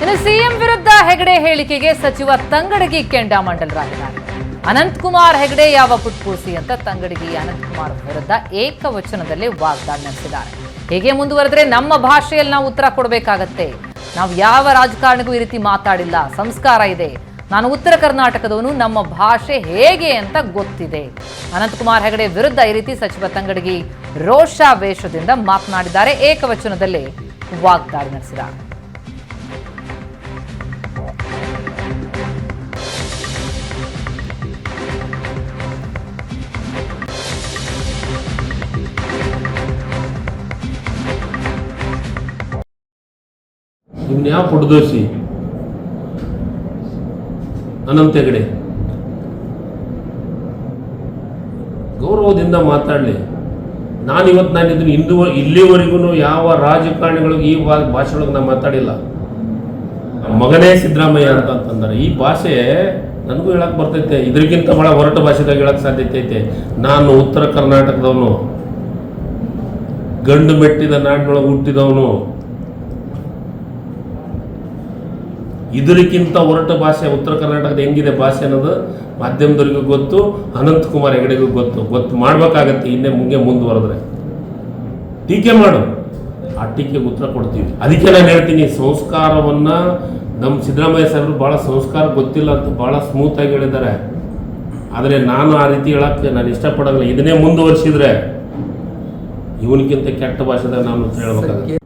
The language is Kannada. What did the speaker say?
ಇನ್ನು ಸಿಎಂ ವಿರುದ್ಧ ಹೆಗಡೆ ಹೇಳಿಕೆಗೆ ಸಚಿವ ತಂಗಡಗಿ ಕೆಂಡಾಮಂಡಲರಾಗಿದ್ದಾರೆ ಅನಂತಕುಮಾರ್ ಹೆಗಡೆ ಯಾವ ಪುಟ್ಪೂಸಿ ಅಂತ ತಂಗಡಗಿ ಅನಂತಕುಮಾರ್ ವಿರುದ್ಧ ಏಕವಚನದಲ್ಲಿ ವಾಗ್ದಾಳಿ ನಡೆಸಿದ್ದಾರೆ. ಹೇಗೆ ಮುಂದುವರೆದ್ರೆ ನಮ್ಮ ಭಾಷೆಯಲ್ಲಿ ನಾವು ಉತ್ತರ ಕೊಡಬೇಕಾಗತ್ತೆ. ನಾವು ಯಾವ ರಾಜಕಾರಣಿಗೂ ಈ ರೀತಿ ಮಾತಾಡಿಲ್ಲ. ಸಂಸ್ಕಾರ ಇದೆ. ನಾನು ಉತ್ತರ ಕರ್ನಾಟಕದವನು. ನಮ್ಮ ಭಾಷೆ ಹೇಗೆ ಅಂತ ಗೊತ್ತಿದೆ. ಅನಂತಕುಮಾರ್ ಹೆಗಡೆ ವಿರುದ್ಧ ಈ ರೀತಿ ಸಚಿವ ತಂಗಡಗಿ ರೋಷಾವೇಶದಿಂದ ಮಾತನಾಡಿದ್ದಾರೆ. ಏಕವಚನದಲ್ಲಿ ವಾಗ್ದಾಳಿ ನಡೆಸಿದ್ದಾರೆ. ಇವ್ನ ಯಾವ ಪುಟ್ಟದೋಸಿ ಅನಂತ ಹೆಗಡೆ ಗೌರವದಿಂದ ಮಾತಾಡಲಿ. ನಾನು ಇವತ್ತು ನಾನು ಇದನ್ನು ಇಂದು ಇಲ್ಲಿವರೆಗೂ ಯಾವ ರಾಜಕಾರಣಿಗಳಿಗೆ ಈ ಭಾಷೆ ಒಳಗೆ ನಾನು ಮಾತಾಡಿಲ್ಲ. ಮಗನೇ ಸಿದ್ದರಾಮಯ್ಯ ಅಂತ ಅಂತಂದರೆ. ಈ ಭಾಷೆ ನನಗೂ ಹೇಳಕ್ಕೆ ಬರ್ತೈತೆ. ಇದಕ್ಕಿಂತ ಭಾಳ ಹೊರಟ ಭಾಷೆದಾಗ ಹೇಳಕ್ಕೆ ಸಾಧ್ಯತೆ ಐತೆ. ನಾನು ಉತ್ತರ ಕರ್ನಾಟಕದವನು. ಗಂಡು ಮೆಟ್ಟಿದ ನಾಡಿನೊಳಗೆ ಹುಟ್ಟಿದವನು. ಇದಕ್ಕಿಂತ ಹೊರಟ ಭಾಷೆ ಉತ್ತರ ಕರ್ನಾಟಕದ ಹೆಂಗಿದೆ ಭಾಷೆ ಅನ್ನೋದು ಮಾಧ್ಯಮದವರಿಗೂ ಗೊತ್ತು ಅನಂತ್ ಕುಮಾರ್ ಹೆಗಡೆಗೂ ಗೊತ್ತು. ಗೊತ್ತು ಮಾಡ್ಬೇಕಾಗತ್ತೆ, ಇನ್ನೇ ಮುಂದೆ ಮುಂದುವರೆದ್ರೆ. ಟೀಕೆ ಮಾಡು. ಆ ಟೀಕೆಗೆ ಉತ್ತರ ಕೊಡ್ತೀವಿ. ಅದಕ್ಕೆ ನಾನು ಹೇಳ್ತೀನಿ, ಸಂಸ್ಕಾರವನ್ನ ನಮ್ಮ ಸಿದ್ದರಾಮಯ್ಯ ಸಾಹೇಬರು ಭಾಳ ಸಂಸ್ಕಾರ ಗೊತ್ತಿಲ್ಲ ಅಂತ ಭಾಳ ಸ್ಮೂತ್ ಆಗಿ ಹೇಳಿದ್ದಾರೆ. ಆದರೆ ನಾನು ಆ ರೀತಿ ಹೇಳಕ್ಕೆ ನಾನು ಇಷ್ಟಪಡೋಲ್ಲ ಇದನ್ನೇ ಮುಂದುವರಿಸಿದ್ರೆ ಇವನಿಗಿಂತ ಕೆಟ್ಟ ಭಾಷೆದಾಗ ನಾನು ಹೇಳ್ಬೇಕಾಗುತ್ತೆ.